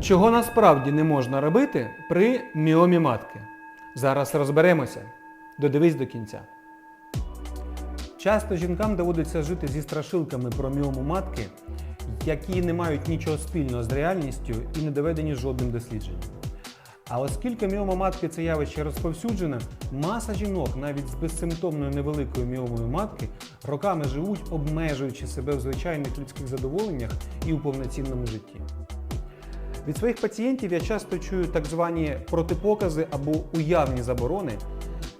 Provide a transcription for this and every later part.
Чого насправді не можна робити при міомі матки? Зараз розберемося. Додивись до кінця. Часто жінкам доводиться жити зі страшилками про міому матки, які не мають нічого спільного з реальністю і не доведені жодним дослідженням. А оскільки міома матки це явище розповсюджене, маса жінок навіть з безсимптомною невеликою міомою матки роками живуть, обмежуючи себе в звичайних людських задоволеннях і у повноцінному житті. Від своїх пацієнтів я часто чую так звані протипокази або уявні заборони,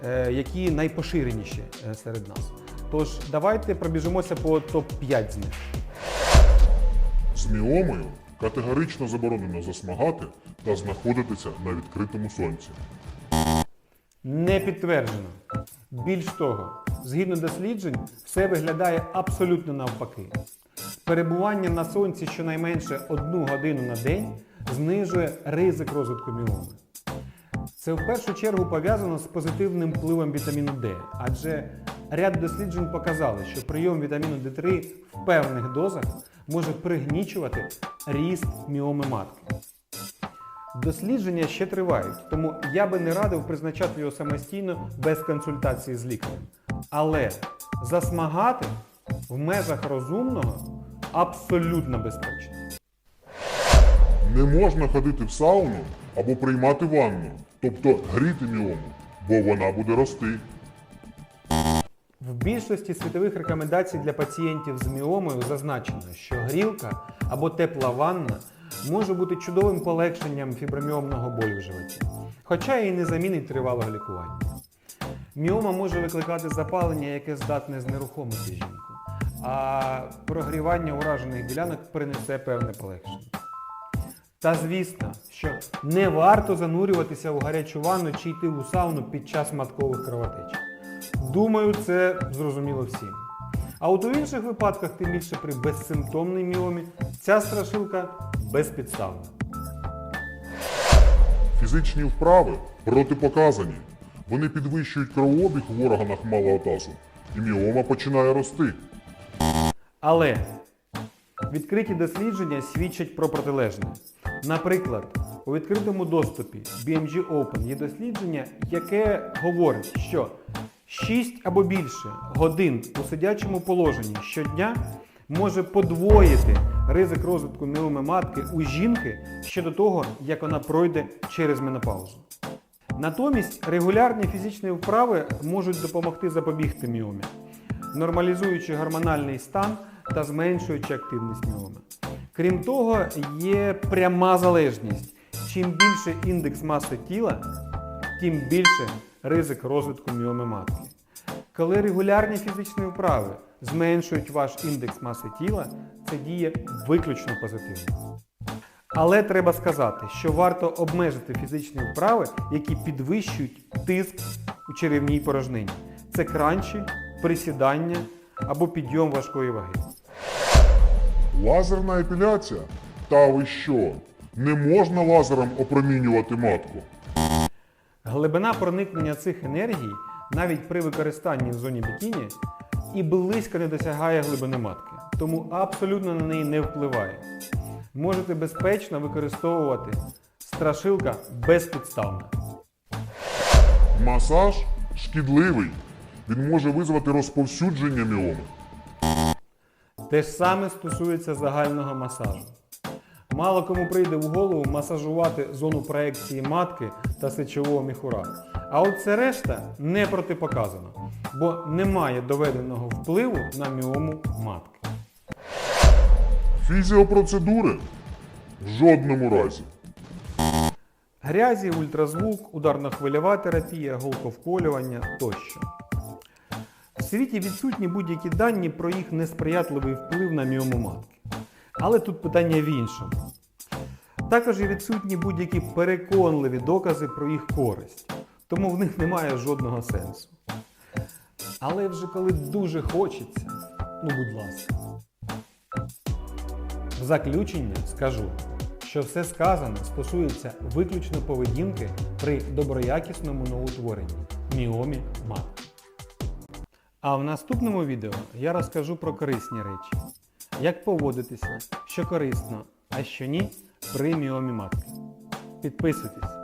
е, які найпоширеніші е, серед нас. Тож давайте пробіжимося по топ-5 з них. З міомою категорично заборонено засмагати та знаходитися на відкритому сонці. Не підтверджено. Більш того, згідно досліджень, все виглядає абсолютно навпаки. Перебування на сонці щонайменше одну годину на день знижує ризик розвитку міоми. Це в першу чергу пов'язано з позитивним впливом вітаміну D, адже ряд досліджень показали, що прийом вітаміну D3 в певних дозах може пригнічувати ріст міоми матки. Дослідження ще тривають, тому я би не радив призначати його самостійно без консультації з лікарем. Але засмагати в межах розумного абсолютно безпечно. Не можна ходити в сауну або приймати ванну, тобто гріти міому, бо вона буде рости. В більшості світових рекомендацій для пацієнтів з міомою зазначено, що грілка або тепла ванна може бути чудовим полегшенням фіброміомного болю в животі, хоча і не замінить тривалого лікування. Міома може викликати запалення, яке здатне знерухомити жінку, а прогрівання уражених ділянок принесе певне полегшення. Та звісно, що не варто занурюватися у гарячу ванну чи йти у сауну під час маткових кровотеч. Думаю, це зрозуміло всім. А от у інших випадках, тим більше при безсимптомній міомі, ця страшилка безпідставна. Фізичні вправи протипоказані. Вони підвищують кровообіг в органах малого тазу, і міома починає рости. Але відкриті дослідження свідчать про протилежне. Наприклад, у відкритому доступі BMG Open є дослідження, яке говорить, що 6 або більше годин у сидячому положенні щодня може подвоїти ризик розвитку міоми матки у жінки ще до того, як вона пройде через менопаузу. Натомість регулярні фізичні вправи можуть допомогти запобігти міомі, нормалізуючи гормональний стан та зменшуючи активність міоми. Крім того, є пряма залежність. Чим більше індекс маси тіла, тим більше ризик розвитку міоми матки. Коли регулярні фізичні вправи зменшують ваш індекс маси тіла, це діє виключно позитивно. Але треба сказати, що варто обмежити фізичні вправи, які підвищують тиск у черевній порожнині. Це кранчі, присідання або підйом важкої ваги. Лазерна епіляція? Та ви що? Не можна лазером опромінювати матку. Глибина проникнення цих енергій навіть при використанні в зоні бікіні і близько не досягає глибини матки, тому абсолютно на неї не впливає. Можете безпечно використовувати страшилка безпідставно. Масаж шкідливий. Він може визвати розповсюдження міоми. Те ж саме стосується загального масажу. Мало кому прийде в голову масажувати зону проекції матки та сечового міхура. А от це решта не протипоказано, бо немає доведеного впливу на міому матки. Фізіопроцедури? В жодному разі. Грязі, ультразвук, ударно-хвильова терапія, голковколювання тощо. Світі відсутні будь-які дані про їх несприятливий вплив на міому матки. Але тут питання в іншому. Також і відсутні будь-які переконливі докази про їх користь, тому в них немає жодного сенсу. Але вже коли дуже хочеться, ну будь ласка. В заключення скажу, що все сказане стосується виключно поведінки при доброякісному новоутворенні міомі матки. А в наступному відео я розкажу про корисні речі. Як поводитися, що корисно, а що ні, при міомі матки. Підписуйтесь.